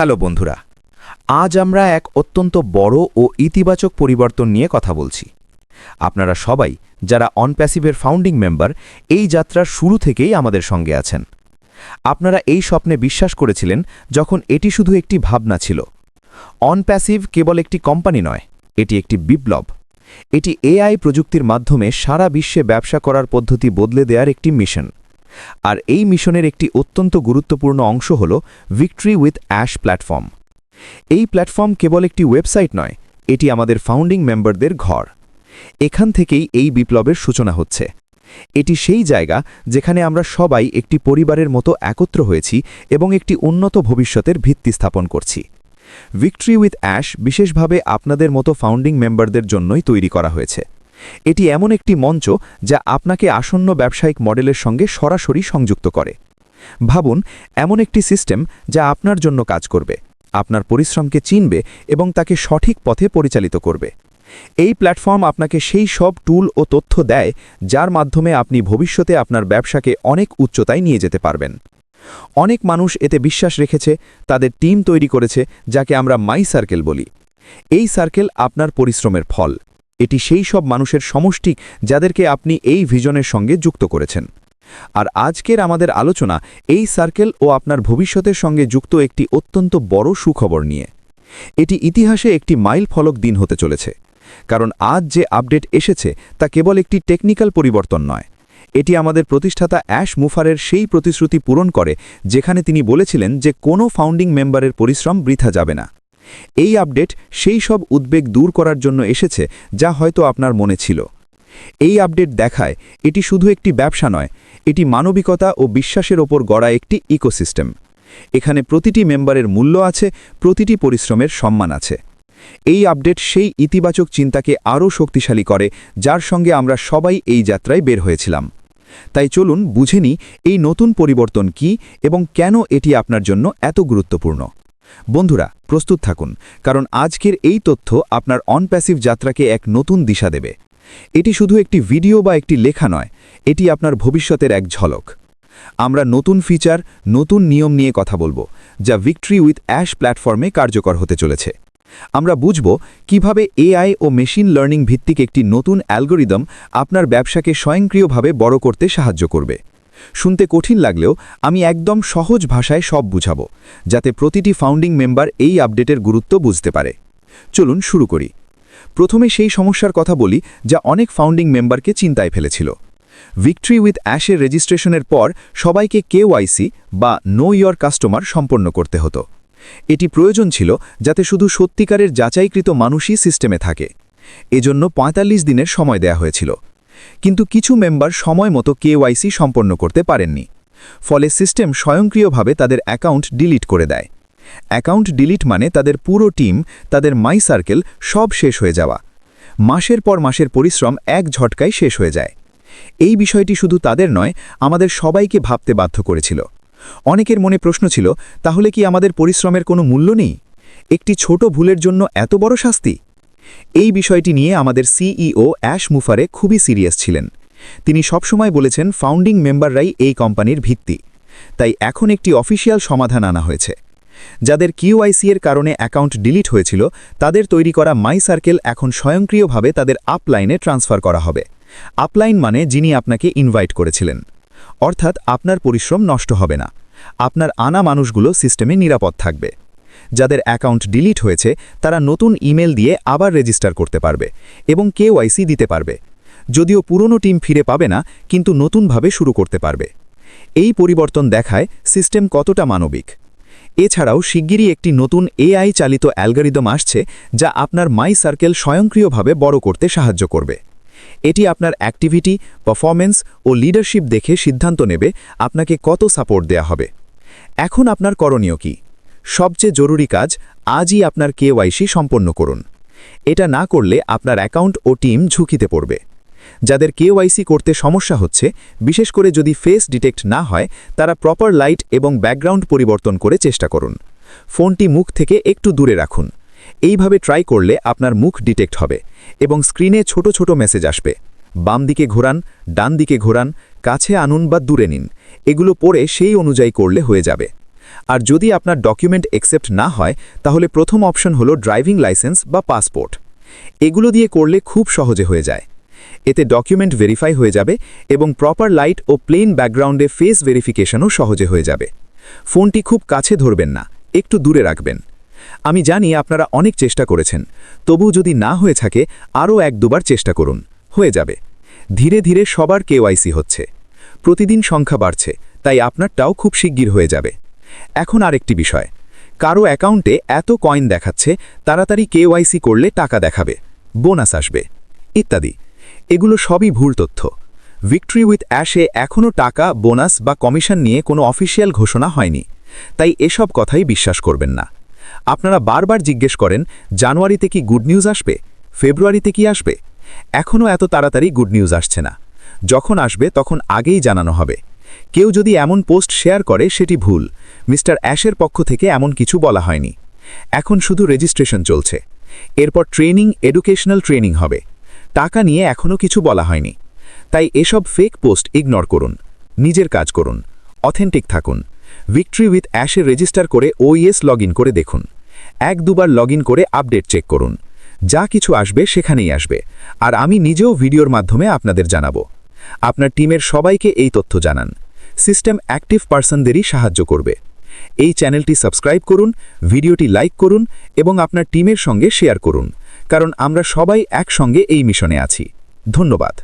Hello বন্ধুরা, আজ আমরা এক অত্যন্ত বড় ও ইতিবাচক পরিবর্তন নিয়ে কথা বলছি। আপনারা সবাই যারা অনপ্যাসিভের ফাউন্ডিং মেম্বার এই যাত্রার শুরু থেকেই আমাদের সঙ্গে আছেন। আপনারা এই স্বপ্নে বিশ্বাস করেছিলেন যখন এটি শুধু একটি ভাবনা ছিল। অনপ্যাসিভ কেবল একটি কোম্পানি নয়, এটি একটি বিপ্লব। এটি এআই প্রযুক্তির মাধ্যমে সারা বিশ্বে ব্যবসা করার পদ্ধতি বদলে দেওয়ার একটি মিশন আর এই মিশনের একটি অত্যন্ত গুরুত্বপূর্ণ অংশ হল ভিক্টরি উইথ অ্যাশ প্ল্যাটফর্ম এই প্ল্যাটফর্ম কেবল একটি ওয়েবসাইট নয়, এটি আমাদের ফাউন্ডিং মেম্বারদের ঘর। এখান থেকেই এই বিপ্লবের সূচনা হচ্ছে। এটি সেই জায়গা যেখানে আমরা সবাই একটি পরিবারের মতো একত্র হয়েছি এবং একটি উন্নত ভবিষ্যতের ভিত্তি স্থাপন করছি। ভিক্টরি উইথ অ্যাশ বিশেষভাবে আপনাদের মতো ফাউন্ডিং মেম্বারদের জন্যই তৈরি করা হয়েছে। এটি এমন একটি মঞ্চ যা আপনাকে আসন্ন ব্যবসায়িক মডেলের সঙ্গে সরাসরি সংযুক্ত করে। ভাবুন, এমন একটি সিস্টেম যা আপনার জন্য কাজ করবে, আপনার পরিশ্রমকে চিনবে এবং তাকে সঠিক পথে পরিচালিত করবে। এই প্ল্যাটফর্ম আপনাকে সেই সব টুল ও তথ্য দেয় যার মাধ্যমে আপনি ভবিষ্যতে আপনার ব্যবসাকে অনেক উচ্চতায় নিয়ে যেতে পারবেন। অনেক মানুষ এতে বিশ্বাস রেখেছে, তাদের টিম তৈরি করেছে, যাকে আমরা মাই সার্কেল বলি। এই সার্কেল আপনার পরিশ্রমের ফল। এটি সেই সব মানুষের সমষ্টি যাদেরকে আপনি এই ভিজনের সঙ্গে যুক্ত করেছেন। আর আজকের আমাদের আলোচনা এই সার্কেল ও আপনার ভবিষ্যতের সঙ্গে যুক্ত একটি অত্যন্ত বড় সুখবর নিয়ে। এটি ইতিহাসে একটি মাইল ফলক দিন হতে চলেছে, কারণ আজ যে আপডেট এসেছে তা কেবল একটি টেকনিক্যাল পরিবর্তন নয়। এটি আমাদের প্রতিষ্ঠাতা অ্যাশ মুফারের সেই প্রতিশ্রুতি পূরণ করে, যেখানে তিনি বলেছিলেন যে কোনো ফাউন্ডিং মেম্বারের পরিশ্রম বৃথা যাবে না। এই আপডেট সেই সব উদ্বেগ দূর করার জন্য এসেছে যা হয়তো আপনার মনে ছিল। এই আপডেট দেখায় এটি শুধু একটি ব্যবসা নয়, এটি মানবিকতা ও বিশ্বাসের ওপর গড়া একটি ইকোসিস্টেম। এখানে প্রতিটি মেম্বারের মূল্য আছে, প্রতিটি পরিশ্রমের সম্মান আছে। এই আপডেট সেই ইতিবাচক চিন্তাকে আরও শক্তিশালী করে, যার সঙ্গে আমরা সবাই এই যাত্রায় বের হয়েছিলাম। তাই চলুন বুঝে নিই এই নতুন পরিবর্তন কি এবং কেন এটি আপনার জন্য এত গুরুত্বপূর্ণ। বন্ধুরা, প্রস্তুত থাকুন, কারণ আজকের এই তথ্য আপনার অনপ্যাসিভ যাত্রাকে এক নতুন দিশা দেবে। এটি শুধু একটি ভিডিও বা একটি লেখা নয়, এটি আপনার ভবিষ্যতের এক ঝলক। আমরা নতুন ফিচার, নতুন নিয়ম নিয়ে কথা বলব, যা ভিক্টরি উইথ অ্যাশ প্ল্যাটফর্মে কার্যকর হতে চলেছে। আমরা বুঝব কীভাবে এআই ও মেশিন লার্নিং ভিত্তিক একটি নতুন অ্যালগোরিদম আপনার ব্যবসাকে স্বয়ংক্রিয়ভাবে বড় করতে সাহায্য করবে। শুনতে কঠিন লাগলেও আমি একদম সহজ ভাষায় সব বুঝাবো, যাতে প্রতিটি ফাউন্ডিং মেম্বার এই আপডেটের গুরুত্ব বুঝতে পারে। চলুন শুরু করি। প্রথমে সেই সমস্যার কথা বলি যা অনেক ফাউন্ডিং মেম্বারকে চিন্তায় ফেলেছিল। ভিক্টরি উইথ অ্যাশের রেজিস্ট্রেশনের পর সবাইকে কেওয়াইসি বা নো ইয়র কাস্টমার সম্পন্ন করতে হতো। এটি প্রয়োজন ছিল যাতে শুধু সত্যিকারের যাচাইকৃত মানুষই সিস্টেমে থাকে। এজন্য ৪৫ দিনের সময় দেয়া হয়েছিল। কিন্তু কিছু মেম্বার সময় মতো কেওয়াইসি সম্পন্ন করতে পারেননি। ফলে সিস্টেম স্বয়ংক্রিয়ভাবে তাদের অ্যাকাউন্ট ডিলিট করে দেয়। অ্যাকাউন্ট ডিলিট মানে তাদের পুরো টিম, তাদের মাই সার্কেল সব শেষ হয়ে যাওয়া। মাসের পর মাসের পরিশ্রম এক ঝটকায় শেষ হয়ে যায়। এই বিষয়টি শুধু তাদের নয়, আমাদের সবাইকে ভাবতে বাধ্য করেছিল। অনেকের মনে প্রশ্ন ছিল, তাহলে কি আমাদের পরিশ্রমের কোনো মূল্য নেই? একটি ছোট ভুলের জন্য এত বড় শাস্তি? এই বিষয়টি নিয়ে আমাদের সিইও অ্যাশ মুফারে খুবই সিরিয়াস ছিলেন। তিনি সবসময় বলেছেন, ফাউন্ডিং মেম্বাররাই এই কোম্পানির ভিত্তি। তাই এখন একটি অফিসিয়াল সমাধান আনা হয়েছে। যাদের কিউআইসি এর কারণে অ্যাকাউন্ট ডিলিট হয়েছিল, তাদের তৈরি করা মাই সার্কেল এখন স্বয়ংক্রিয়ভাবে তাদের আপলাইনে ট্রান্সফার করা হবে। আপলাইন মানে যিনি আপনাকে ইনভাইট করেছিলেন। অর্থাৎ আপনার পরিশ্রম নষ্ট হবে না। আপনার আনা মানুষগুলো সিস্টেমে নিরাপদ থাকবে। যাদের অ্যাকাউন্ট ডিলিট হয়েছে, তারা নতুন ইমেল দিয়ে আবার রেজিস্টার করতে পারবে এবং কেওয়াইসি দিতে পারবে। যদিও পুরনো টিম ফিরে পাবে না, কিন্তু নতুনভাবে শুরু করতে পারবে। এই পরিবর্তন দেখায় সিস্টেম কতটা মানবিক। এছাড়াও শিগগিরই একটি নতুন এআই চালিত অ্যালগারিদম আসছে, যা আপনার মাই সার্কেল স্বয়ংক্রিয়ভাবে বড় করতে সাহায্য করবে। এটি আপনার অ্যাক্টিভিটি পারফরমেন্স ও লিডারশিপ দেখে সিদ্ধান্ত নেবে আপনাকে কত সাপোর্ট দেয়া হবে। এখন আপনার করণীয় কি? সবচেয়ে জরুরি কাজ আজই আপনার কেওয়াইসি সম্পন্ন করুন। এটা না করলে আপনার অ্যাকাউন্ট ও টিম ঝুঁকিতে পড়বে। যাদের কেওয়াইসি করতে সমস্যা হচ্ছে, বিশেষ করে যদি ফেস ডিটেক্ট না হয়, তারা প্রপার লাইট এবং ব্যাকগ্রাউন্ড পরিবর্তন করে চেষ্টা করুন। ফোনটি মুখ থেকে একটু দূরে রাখুন। এইভাবে ট্রাই করলে আপনার মুখ ডিটেক্ট হবে এবং স্ক্রিনে ছোট ছোট মেসেজ আসবে। বাম দিকে ঘোরান, ডান দিকে ঘোরান, কাছে আনুন বা দূরে নিন। এগুলো পড়ে সেই অনুযায়ী করলে হয়ে যাবে। আর যদি আপনার ডকুমেন্ট একসেপ্ট না হয়, তাহলে প্রথম অপশন হলো ড্রাইভিং লাইসেন্স বা পাসপোর্ট এগুলো দিয়ে করলে খুব সহজে হয়ে যায়। এতে ডকুমেন্ট ভেরিফাই হয়ে যাবে এবং প্রপার লাইট ও প্লেন ব্যাকগ্রাউন্ডে ফেস ভেরিফিকেশনও সহজে হয়ে যাবে। ফোনটি খুব কাছে ধরবেন না, একটু দূরে রাখবেন। আমি জানি আপনারা অনেক চেষ্টা করেছেন তবু যদি না হয়ে থাকে, আরও এক দুবার চেষ্টা করুন, হয়ে যাবে। ধীরে ধীরে সবার কেওয়াইসি হচ্ছে। প্রতিদিন সংখ্যা বাড়ছে, তাই আপনারটাও খুব শিগগির হয়ে যাবে। এখন আরেকটি বিষয়। কারও অ্যাকাউন্টে এত কয়েন দেখাচ্ছে, তাড়াতাড়ি কেওয়াইসি করলে টাকা দেখাবে, বোনাস আসবে, ইত্যাদি। এগুলো সবই ভুল তথ্য। ভিক্টরি উইথ অ্যাশে এখনও টাকা, বোনাস বা কমিশন নিয়ে কোনো অফিসিয়াল ঘোষণা হয়নি। তাই এসব কথাই বিশ্বাস করবেন না। আপনারা বারবার জিজ্ঞেস করেন, জানুয়ারিতে কি গুড নিউজ আসবে? ফেব্রুয়ারিতে কি আসবে? এখনও এত তাড়াতাড়ি গুড নিউজ আসছে না। যখন আসবে তখন আগেই জানানো হবে। কেউ যদি এমন পোস্ট শেয়ার করে, সেটি ভুল। মিস্টার অ্যাশের পক্ষ থেকে এমন কিছু বলা হয়নি। এখন শুধু রেজিস্ট্রেশন চলছে। এরপর ট্রেনিং, এডুকেশনাল ট্রেনিং হবে। টাকা নিয়ে এখনও কিছু বলা হয়নি। তাই এসব ফেক পোস্ট ইগনোর করুন। নিজের কাজ করুন। অথেন্টিক থাকুন। ভিক্টরি উইথ অ্যাশে রেজিস্টার করে ওইএস লগ করে দেখুন। এক দুবার লগ করে আপডেট চেক করুন। যা কিছু আসবে সেখানেই আসবে। আর আমি নিজেও ভিডিওর মাধ্যমে আপনাদের জানাব। আপনার টিমের সবাইকে এই তথ্য জানান। সিস্টেম অ্যাক্টিভ পার্সনদেরই সাহায্য করবে। এই চ্যানেলটি সাবস্ক্রাইব করুন, ভিডিওটি লাইক করুন এবং আপনার টিমের সঙ্গে শেয়ার করুন, কারণ আমরা সবাই একসঙ্গে এই মিশনে আছি। ধন্যবাদ।